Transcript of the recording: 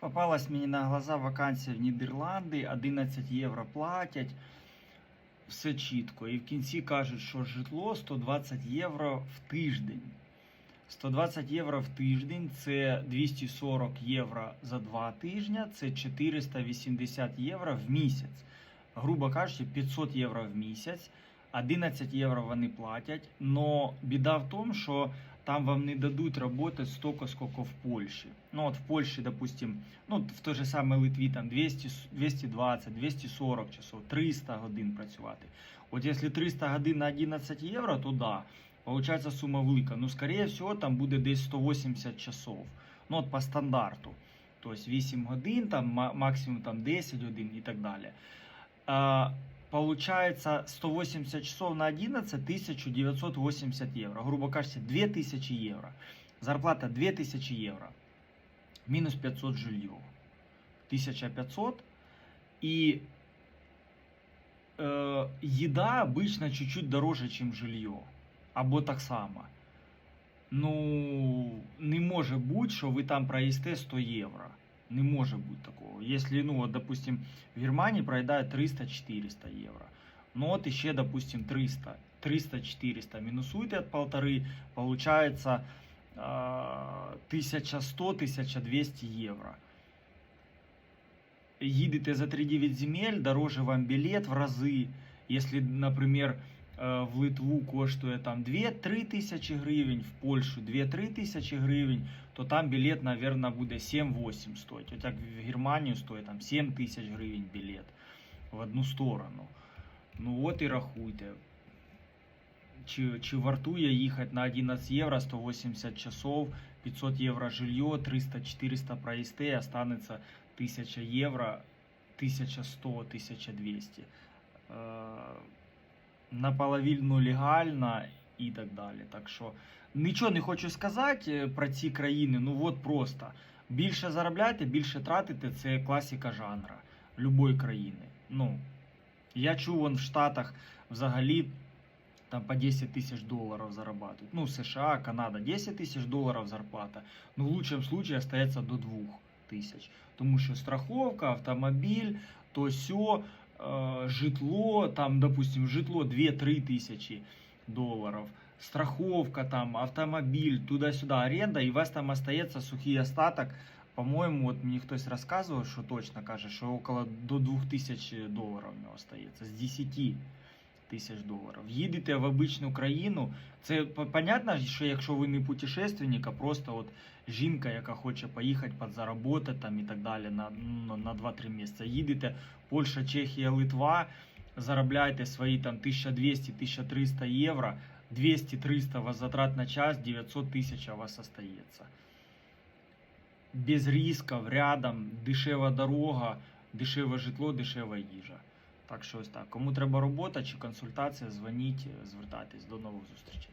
Попалась мені на глаза вакансія в Нідерланди, 11 євро платять. Все чітко. І в кінці кажуть, що житло 120 євро в тиждень. 120 євро в тиждень це 240 євро за два тижні, це 480 євро в місяць. Грубо кажучи, 500 євро в місяць. 11 євро вони платять. Но біда в тому, що там вам не дадуть роботи столько, сколько в Польщі. Ну от в Польщі, допустим, ну в той же самій Литві там 200, 220, 240 часов, 300 годин працювати. От якщо 300 годин на 11 євро, то да, получається сума велика. Ну, скорее всего, там буде десь 180 часов. Ну от по стандарту. Тобто 8 годин, там максимум там 10 годин і так далі. Получается 180 часов на 11 1980 евро. Грубо кажучи, 2000 евро. Зарплата 2000 евро. Минус 500 жилье. 1500. И э, еда обычно чуть-чуть дороже, чем жилье. Або так само. Ну, не може бути, що ви там проїсте 100 євро. Не може бути такого. Якщо, ну, от, допустим, в Германії проїдає 300-400 євро. Ну, от іще, допустим, 300. 300-400 мінусуйте від полтори, получається а, 1100-1200 євро. Їдете за 3-9 земель, дороже вам білет в рази. Якщо, наприклад, е, в Литву коштує там 2-3 тисячі гривень, в Польщу 2-3 тисячі гривень, то там білет, мабуть, буде 7-8 стоїть. От як в Германію стоїть там 7 тисяч гривень білет в одну сторону. Ну от і рахуйте. Чи, чи вартує їхати на 11 євро 180 часов, 500 євро жилье, 300-400 проїсти, і останеться 1000 євро, 1100-1200 Е, наполовину легально і так далі. Так що нічого не хочу сказати е, про ці країни. Ну от просто більше заробляйте, більше тратите. Це класика жанра любої країни. Ну я чув вон в Штатах взагалі там по 10 тысяч долларов зарабатывают. Ну, США, Канада 10 тысяч долларов зарплата. Ну, в лучшем случае остается до 2 тисяч. Тому що страховка, автомобіль, то все, е, житло, там, допустим, житло 2-3 тысячи долларов. Страховка, там, автомобиль, туда-сюда, аренда, и у вас там остается сухий остаток. По-моєму, мне мені хтось рассказывал, что точно каже, что около до 2000 долларов у него остается, З 10 тисяч доларів. Їдете в обичну країну. Це понятно, що якщо ви не путешественник, а просто от жінка, яка хоче поїхати підзаробити там і так далі на, ну, на 2-3 місяці. Їдете Польща, Чехія, Литва, заробляєте свої там 1200-1300 євро, 200-300 у вас затрат на час, 900 тисяч у вас остається. Без рисків, рядом, дешева дорога, дешеве житло, дешева їжа. Так що ось так. Кому треба робота чи консультація, дзвоніть, звертайтесь. До нових зустрічей.